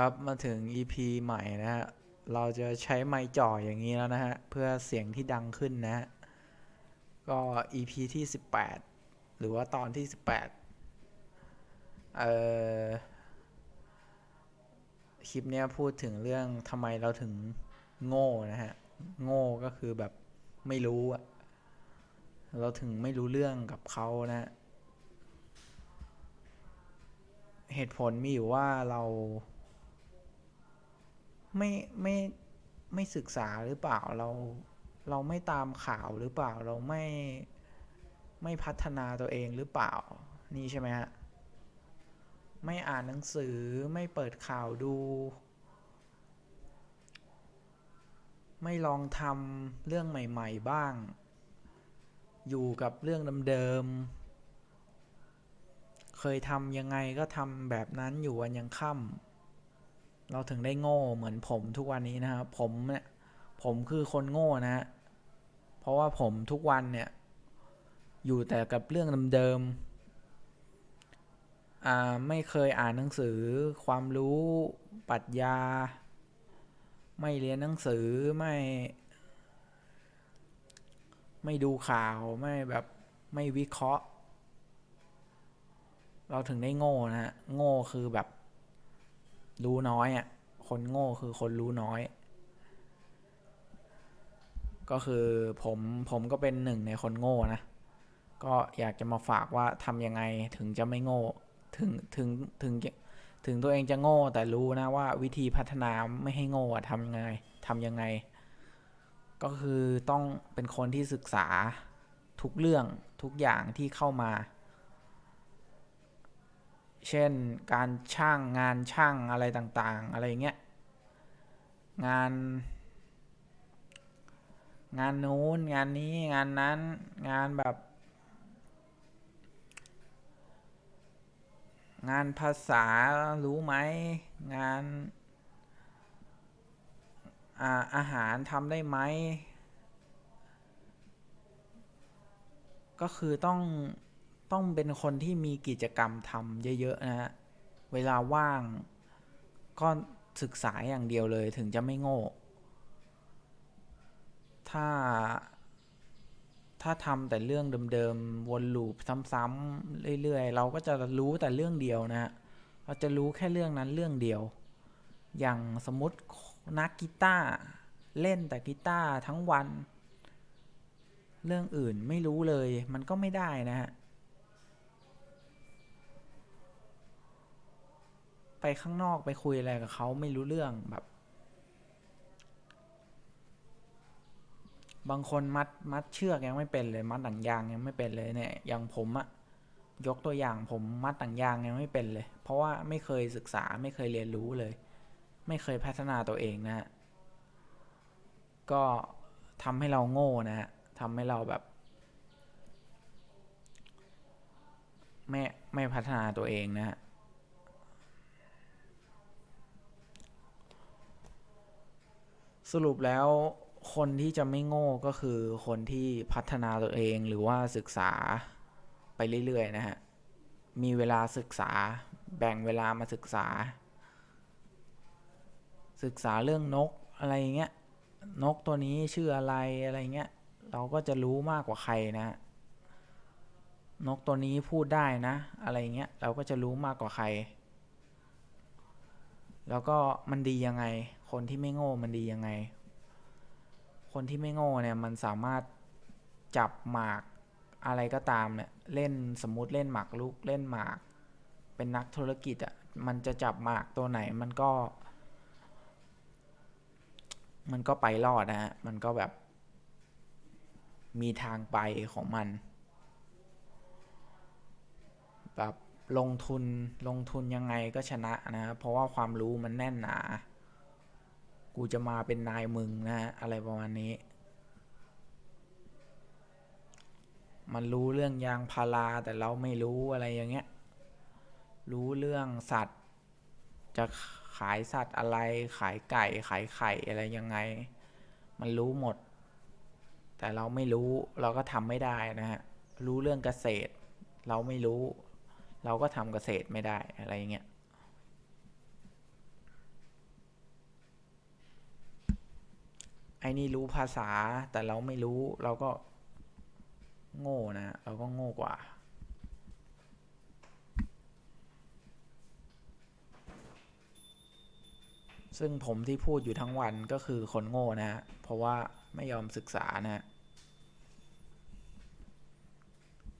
ครับมาถึง EP ใหม่นะฮะ เราจะใช้ไมค์จ่ออย่างนี้แล้วนะฮะ เพื่อเสียงที่ดังขึ้นนะฮะ ก็ EP ที่ 18 หรือว่าตอนที่ 18 เอ่อ คลิปเนี้ยพูดถึงเรื่องทำไมเราถึงโง่นะฮะ โง่ก็คือแบบไม่รู้อะเราถึงไม่รู้เรื่องกับเขานะฮะเหตุผลมีอยู่ว่าเรา ไม่ไม่ไม่ศึกษาหรือเปล่าเราเราไม่ตามข่าวหรือเปล่าเราไม่ไม่พัฒนาตัวเองหรือเปล่า นี่ใช่ไหมฮะไม่อ่านหนังสือไม่เปิดข่าวดู ไม่ลองทำเรื่องใหม่ ๆ บ้าง อยู่กับเรื่องเดิมๆเคยทำยังไงก็ทำแบบนั้นอยู่วันยังค่ำ เราถึงได้โง่เหมือนผมทุกวันนี้นะครับผมเนี่ยผมคือคนโง่นะฮะเพราะว่าผมทุกวันเนี่ย อยู่แต่กับเรื่องเดิมๆอ่าไม่เคยอ่านหนังสือ ความรู้ปรัชญา ไม่เรียนหนังสือไม่ ไม่ดูข่าวไม่แบบไม่วิเคราะห์ เราถึงได้โง่นะฮะโง่คือแบบ รู้น้อยอะ คนโง่คือคนรู้น้อย ก็คือผมผมก็เป็นหนึ่งในคนโง่นะ ก็อยากจะมาฝากว่าทำยังไงถึงจะไม่โง่ ถึงถึงถึงถึงตัวเองจะโง่แต่รู้นะว่าวิธีพัฒนาไม่ให้โง่อะทำยังไงทำยังไง ก็คือต้องเป็นคนที่ศึกษาทุกเรื่องทุกอย่างที่เข้ามา เช่นการช่างงานช่างอะไรต่างๆ อะไรเงี้ย งาน งานนู้นงานนี้งานนั้นงานแบบ งานภาษารู้ไหมงานอาอาหารทำได้ไหม ก็คือต้อง ต้องเป็นคนที่มีกิจกรรมทำเยอะๆนะฮะ เวลาว่างก็ศึกษาอย่างเดียวเลยถึงจะไม่โง่ ถ้า ถ้าทำแต่เรื่องเดิมๆ วนลูปซ้ำๆเรื่อยๆ เราก็จะรู้แต่เรื่องเดียวนะฮะ เราจะรู้แค่เรื่องนั้นเรื่องเดียว อย่างสมมตินักกีตาร์เล่นแต่กีตาร์ทั้งวัน เรื่องอื่นไม่รู้เลยมันก็ไม่ได้นะฮะ ไปข้างนอกไปคุยอะไรกับเขาไม่รู้เรื่องแบบ บางคนมัดมัดเชือกยังไม่เป็นเลย มัดหนังยางยังไม่เป็นเลยเนี่ยอย่างผมอะยกตัวอย่างผมมัดหนังยางยังไม่เป็นเลย เพราะว่าไม่เคยศึกษาไม่เคยเรียนรู้เลย ไม่เคยพัฒนาตัวเองนะฮะก็ทำให้เราโง่นะฮะทำให้เราแบบไม่ไม่พัฒนาตัวเองนะฮะ สรุปแล้วคนที่จะไม่โง่ก็คือคนที่พัฒนาตัวเองหรือว่าศึกษาไปเรื่อยๆนะฮะ มีเวลาศึกษาแบ่งเวลามาศึกษา ศึกษาเรื่องนกอะไรเงี้ย นกตัวนี้ชื่ออะไรอะไรเงี้ย เราก็จะรู้มากกว่าใครนะนกตัวนี้พูดได้นะ อะไรเงี้ย เราก็จะรู้มากกว่าใคร แล้วก็มันดียังไง คนที่ไม่โง่มันดียังไง คนที่ไม่โง่เนี่ยมันสามารถจับหมากอะไรก็ตามเนี่ยเล่นสมมุติเล่นหมากรุกเล่นหมาก เป็นนักธุรกิจอะ่ะมันจะจับหมากตัวไหนมันก็ มันก็ไปรอดนะฮะมันก็แบบ มีทางไปของมัน แบบลงทุนลงทุนยังไงก็ชนะนะ เพราะว่าความรู้มันแน่นหนา กูจะมาเป็นนายมึงนะฮะอะไรประมาณนี้ มันรู้เรื่องยางพาราแต่เราไม่รู้อะไรอย่างเงี้ย รู้เรื่องสัตว์ จะขายสัตว์อะไร ขายไก่ ขายไข่อะไรยังไง มันรู้หมด แต่เราไม่รู้เราก็ทำไม่ได้นะฮะ รู้เรื่องเกษตร เราไม่รู้ เราก็ทำเกษตรไม่ได้อะไรอย่างเงี้ย ไอ้นี่รู้ภาษาแต่เราไม่รู้เราก็โง่นะ เราก็โง่กว่า ซึ่งผมที่พูดอยู่ทั้งวันก็คือคนโง่นะ เพราะว่าไม่ยอมศึกษานะฮะ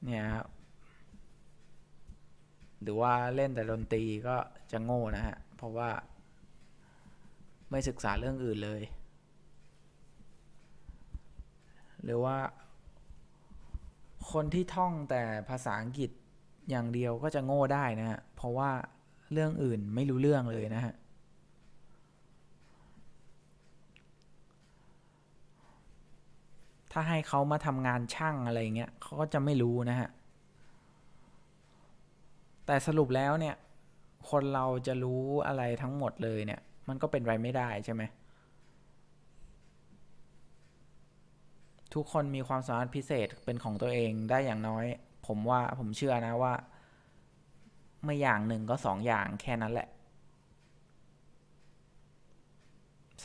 เนี่ยครับหรือว่าเล่นแต่ดนตรีก็จะโง่นะฮะ เพราะว่าไม่ศึกษาเรื่องอื่นเลย หรือว่า คนที่ท่องแต่ภาษาอังกฤษอย่างเดียวก็จะโง่ได้นะฮะ เพราะว่าเรื่องอื่นไม่รู้เรื่องเลยนะฮะ ถ้าให้เขามาทำงานช่างอะไรเงี้ยเขาก็จะไม่รู้นะฮะ แต่สรุปแล้วเนี่ย คนเราจะรู้อะไรทั้งหมดเลยเนี่ย มันก็เป็นไปไม่ได้ใช่ไหม ทุกคนมีความสามารถพิเศษเป็นของตัวเองได้อย่างน้อย ผมว่าผมเชื่อนะว่า ไม่อย่างหนึ่งก็สองอย่างแค่นั้นแหละ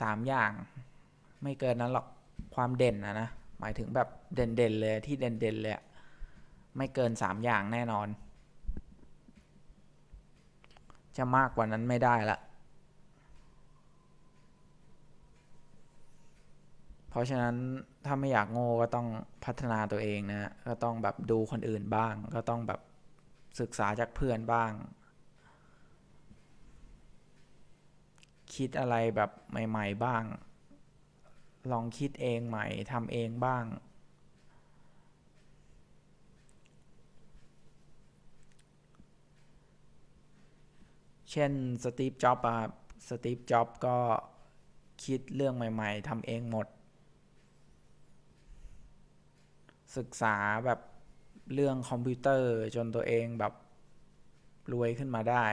สามอย่าง ไม่เกินนั้นหรอกความเด่นนะนะหมายถึงแบบเด่นๆเลยที่เด่นๆเลยไม่เกินสามอย่างแน่นอน จะมากกว่านั้นไม่ได้ละ เพราะฉะนั้นถ้าไม่อยากโง่ก็ต้องพัฒนาตัวเองนะก็ต้องแบบดูคนอื่นบ้าง ก็ต้องแบบศึกษาจากเพื่อนบ้าง คิดอะไรแบบใหม่ ๆ บ้าง ลองคิดเองใหม่ทำเองบ้าง เช่นสตีฟจ็อบอะสตีฟจ็อบก็คิดเรื่องใหม่ ๆทำเองหมด ศึกษาแบบเรื่องคอมพิวเตอร์จนตัวเองแบบรวยขึ้นมาได้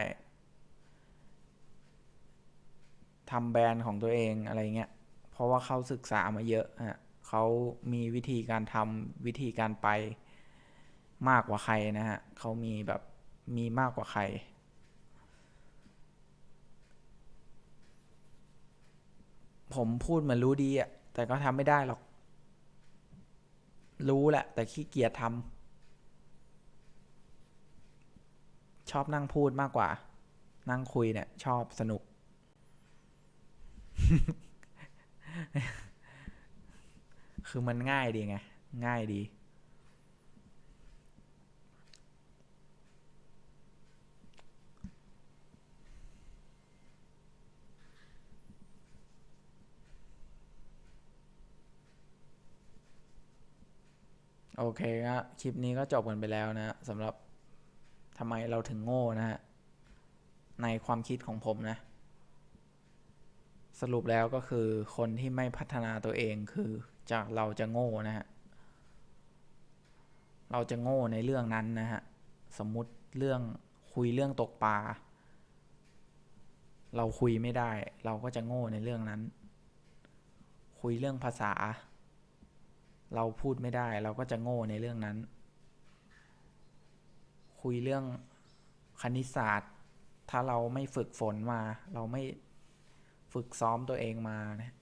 ทำแบรนด์ของตัวเองอะไรเงี้ย เพราะว่าเขาศึกษามาเยอะฮะเขามีวิธีการทำวิธีการไปมากกว่าใครนะฮะเขามีแบบมีมากกว่าใคร ผมพูดเหมือนรู้ดีอะแต่ก็ทำไม่ได้หรอก รู้แหละ แต่ขี้เกียจทำชอบนั่งพูดมากกว่า นั่งคุยเนี่ย ชอบสนุก คือมันง่ายดีไง ง่ายดี โอเคก็คลิปนี้ก็จบกันไปแล้วนะสำหรับทำไมเราถึงโง่นะฮะในความคิดของผมนะ สรุปแล้วก็คือคนที่ไม่พัฒนาตัวเองคือจากเราจะโง่นะฮะเราจะโง่ในเรื่องนั้นนะฮะสมมุติเรื่องคุยเรื่องตกปลาเราคุยไม่ได้ เราก็จะโง่ในเรื่องนั้น คุยเรื่องภาษา เราพูดไม่ได้เราก็จะโง่ในเรื่องนั้น คุยเรื่องคณิตศาสตร์ ถ้าเราไม่ฝึกฝนมา เราไม่ฝึกซ้อมตัวเองมานะ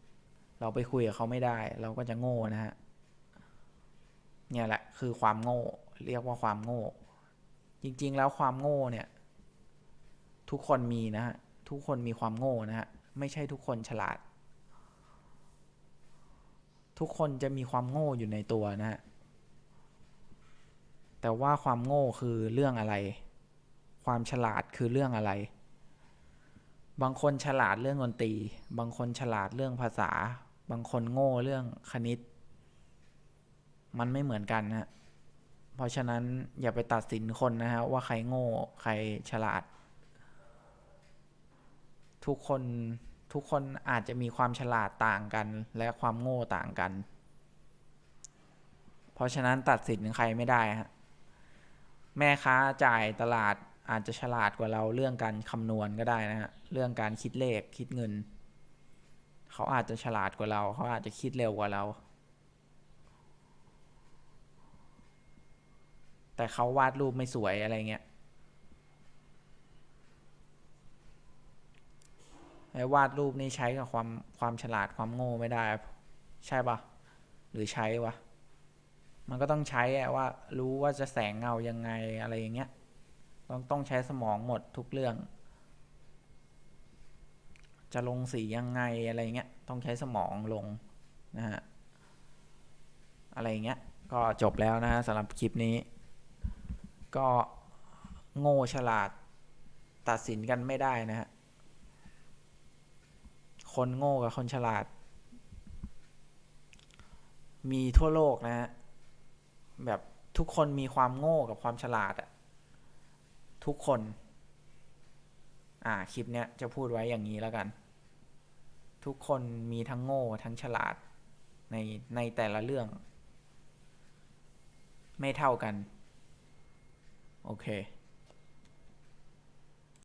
เราไปคุยกับเขาไม่ได้ เราก็จะโง่นะฮะเนี่ยแหละคือความโง่ เรียกว่าความโง่ จริง ๆ แล้วความโง่เนี่ย ทุกคนมีนะฮะทุกคนมีความโง่นะฮะไม่ใช่ทุกคนฉลาด ทุกคนจะมีความโง่อยู่ในตัวนะฮะ แต่ว่าความโง่คือเรื่องอะไร ความฉลาดคือเรื่องอะไร บางคนฉลาดเรื่องดนตรี บางคนฉลาดเรื่องภาษา บางคนโง่เรื่องคณิต มันไม่เหมือนกันนะ เพราะฉะนั้นอย่าไปตัดสินคนนะฮะว่าใครโง่ใครฉลาด ทุกคน ทุกคนอาจจะมีความฉลาดต่างกันและความโง่ต่างกัน เพราะฉะนั้นตัดสินใครไม่ได้ฮะแม่ค้าจ่ายตลาดอาจจะฉลาดกว่าเราเรื่องการคำนวณก็ได้นะฮะเรื่องการคิดเลขคิดเงิน เขาอาจจะฉลาดกว่าเรา เขาอาจจะคิดเร็วกว่าเรา แต่เขาวาดรูปไม่สวยอะไรเงี้ย ไอ้วาดรูปนี่ใช้กับความความฉลาดความโง่ไม่ได้ ใช่ปะหรือใช้วะมันก็ต้องใช้อะว่ารู้ว่าจะแสงเงายังไงอะไรอย่างเงี้ยต้องต้องใช้สมองหมดทุกเรื่อง จะลงสียังไงอะไรเงี้ยต้องใช้สมองลงนะฮะอะไรเงี้ยก็จบแล้วนะฮะสำหรับคลิปนี้ ก็โง่ฉลาดตัดสินกันไม่ได้นะฮะ คนโง่กับคนฉลาด มีทั่วโลกนะฮะแบบทุกคนมีความโง่กับความฉลาดอะทุกคน อ่าคลิปเนี้ยจะพูดไว้อย่างนี้แล้วกัน ทุกคนมีทั้งโง่ทั้งฉลาดในในแต่ละเรื่อง ไม่เท่ากัน โอเค